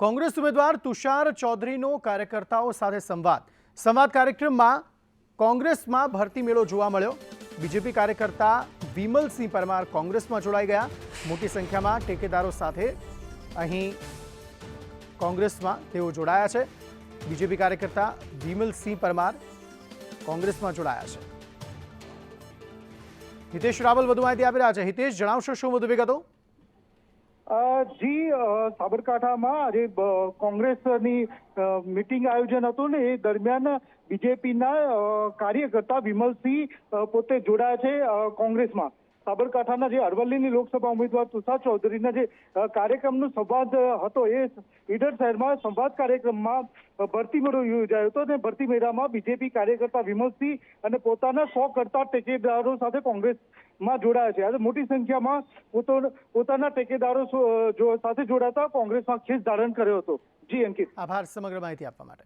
કોંગ્રેસ ઉમેદવાર તુષાર ચૌધરીનો કાર્યકર્તાઓ સાથે સંવાદ. સંવાદ કાર્યક્રમમાં કોંગ્રેસમાં ભરતી મેળો જોવા મળ્યો. બીજેપી કાર્યકર્તા વિમલસિંહ પરમાર કોંગ્રેસમાં જોડાઈ ગયા. મોટી સંખ્યામાં ટેકેદારો સાથે અહીં કોંગ્રેસમાં તેઓ જોડાયા છે. બીજેપી કાર્યકર્તા વિમલસિંહ પરમાર કોંગ્રેસમાં જોડાયા છે. હિતેશ રાવલ વધુ માહિતી આપી રહ્યા છે. હિતેશ, જણાવશો શું વધુ વિગતો? જી સાબરકાંઠામાં આજે કોંગ્રેસની મિટિંગ આયોજન હતું ને, એ દરમિયાન બીજેપીના કાર્યકર્તા વિમલસિંહ પોતે જોડાયા છે કોંગ્રેસમાં. સાબરકાંઠાના જે અરવલ્લીની લોકસભા ઉમેદવાર તુષાર ચૌધરીના જે કાર્યક્રમનો સંવાદ હતો એ ઈડર શહેરમાં સંવાદ કાર્યક્રમમાં ભરતી મેળો યોજાયો હતો અને ભરતી મેળામાં બીજેપી કાર્યકર્તા વિમલસિંહ અને પોતાના સો કરતા ટેકેદારો સાથે કોંગ્રેસમાં જોડાયા છે. આજે મોટી સંખ્યામાં પોતાના ટેકેદારો સાથે જોડાતા કોંગ્રેસમાં ખેસ ધારણ કર્યો હતો. જી, અંકિત. આભાર સમગ્ર માહિતી આપવા માટે.